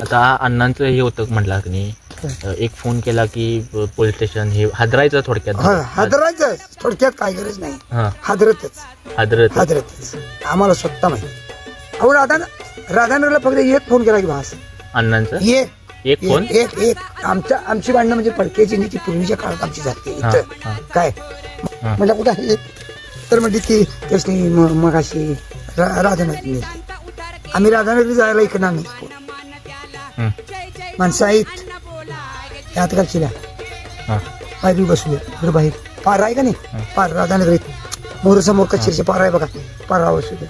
आता अण्णांचं हे होतं म्हटलं की नाही एक फोन केला की पोलीस स्टेशन हे हादरायचं थोडक्यात हादरायचं. थोडक्यात काय गरज नाही. हा. हादरतच. हादरत हादरतच. आम्हाला स्वतः माहिती. अहो राधा राधानगरला फक्त एक फोन केला की भास. अण्णांचं? एक एक फोन? एक एक. आमच्या आमची भांडणं म्हणजे पडक्याची नाही ती पूर्वीच्या काळात आमची जाते हा. काय. म्हणलं कुठं आहे? तर म्हणजे ती त्यासनी म- मगाशी रा- राधानगरी आम्ही राधानगरी जायला इकडं नाही माणसं आहेत. यात का चिला हा. बाहेर बसले इकडे बाहेर. पार आहे का नाही? पार राधानगरीत. मोर समोर कचेरीचे पार आहे बघा. पार बसले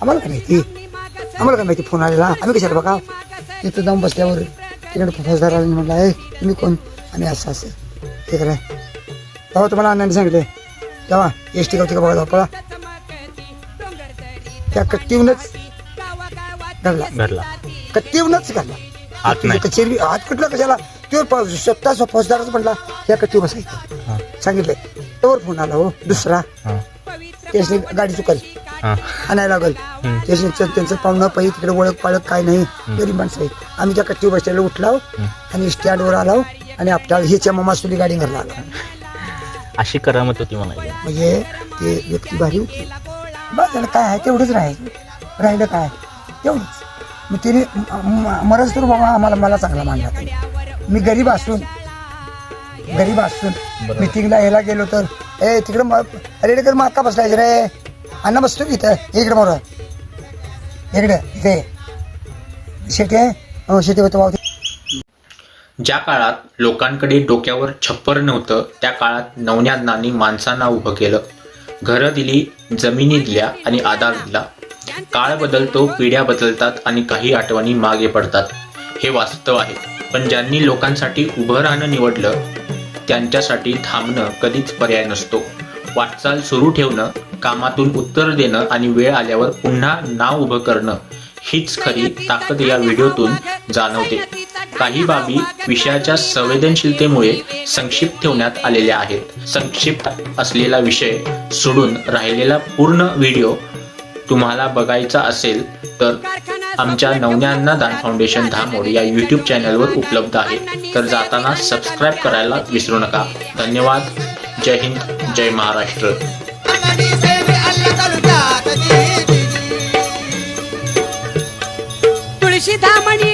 आम्हाला काय माहिती? आम्हाला काय माहिती? फोन आलेला. आम्ही कशाला बघा? तिथं जाऊन बसल्यावर तिकडे फौजदार आला म्हटलं आहे तुम्ही कोण? आम्ही असं असं. हे करा तेव्हा तुम्हाला अण्णांनी सांगितले तेव्हा एस टी गावती का बघा पळा त्या कट्टीहूनच घडला घरला. कट्टीहूनच घडला आत नाही. कचेरी हात कुठला कशाला? तो स्वतः स्व- फौजदारच म्हटला त्या कट्टी बसायचं हा. सांगितलंय. तोवर फोन आला हो दुसरा. त्याची गाडी चुकली. आणायला लागल. त्याचं त्यांचं पाहुणं पै तिकडे ओळख पाळख काय नाही. गरीब माणसं आहेत. आम्ही त्या कट्टी बसलेलो उठलाव आणि स्टँडवर आलो आणि आपल्याला हिच्या मामासुली गाडी घरला आलो. अशी करामत होती म्हणायची म्हणजे ते व्यक्ती भारी होती. बस काय आहे? तेवढंच राहायचं. राहिलं काय? तेवढंच. मग तिने मरच तर बाबा आम्हाला मला चांगला मानला. मी गरीब असून गरीब असून. मिटिंगला यायला गेलो तर ए तिकडे रेडेकर मग का बसलायचं रे. अण्णा बसतो की इथं? इकडे मोर इकडे इथे. शेती आहे हो शेती होतं भाऊ ज्या काळात लोकांकडे डोक्यावर छप्पर नव्हतं त्या काळात नवन्यांनानी माणसांना उभं केलं. घरं दिली जमिनी दिल्या आणि आधार दिला. काळ बदलतो पिढ्या बदलतात आणि काही आठवणी मागे पडतात. हे वास्तव आहे. पण ज्यांनी लोकांसाठी उभं राहणं निवडलं त्यांच्यासाठी थांबणं कधीच पर्याय नसतो. वाटचाल सुरू ठेवणं कामातून उत्तर देणं आणि वेळ आल्यावर पुन्हा नाव उभं करणं हीच खरी ताकद या व्हिडिओतून जाणवते. काही बाबी विषयाच्या संवेदनशीलतेमुळे संक्षिप्त ठेवण्यात आलेल्या आहेत. संक्षिप्त असलेला विषय सोडून राहिलेला पूर्ण व्हिडिओ तुम्हाला बघायचा असेल तर आमच्या नवन्यांना दान फाउंडेशन धामोड या यूट्यूब चॅनलवर उपलब्ध आहे. तर जाताना सबस्क्राईब करायला विसरू नका. धन्यवाद. जय हिंद. जय महाराष्ट्र. तुळशी धामणी